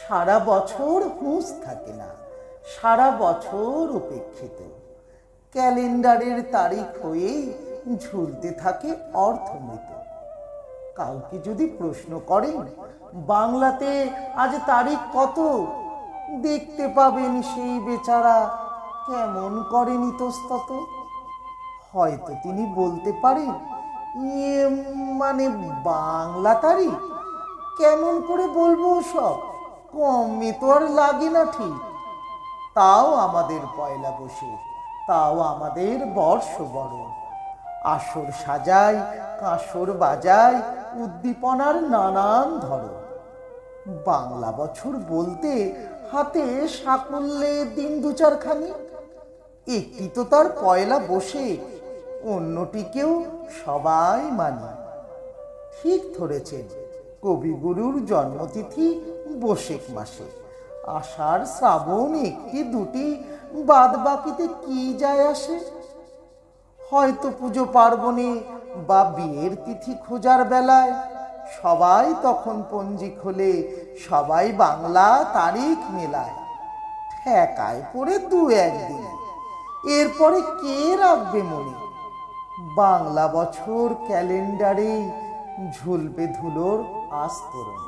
সারা বছর হুঁশ থাকে না, সারা বছর উপেক্ষিত। ক্যালেন্ডারের তারিখ হয়েই ঝুলতে থাকে অর্থমৃত। কাউকে যদি প্রশ্ন করেন, বাংলাতে আজ তারিখ কত? দেখতে পাবেন সেই বেচারা কেমন করেন ইতস্তত। হয়তো তিনি বলতে পারেন ইয়ে মানে বাংলা তারিখ? কেমন করে বলব সব? কমে তো আর লাগে না ঠিক। তাও আমাদের পয়লা বসে তাও আমাদের বর্ষ বড় আসর সাজাই, কাঁসর বাজাই, উদ্দীপনার নানান ধরন। বাংলা বছর বলতে হাতে সাকুল্যে দিন দু চারখানি। একটি তো তার পয়লা বসে অন্যটিকেও সবাই মানে। ঠিক ধরেছেন। কবিগুরুর জন্মতিথি বসেক মাসে। আষাঢ় শ্রাবণ একটি দুটি বাদ বাকিতে কি যায় আসে? হয়তো পুজো পার্বণে বা বিয়ের তিথি খোঁজার বেলায়। সবাই তখন পঞ্জি খোলে, সবাই বাংলা তারিখ মেলায়। ঠেকায় পড়ে দু একদিন। এরপরে কে রাখবে মনে? বাংলা বছর ক্যালেন্ডারে ঝুলবে ধুলোর আস্তরণ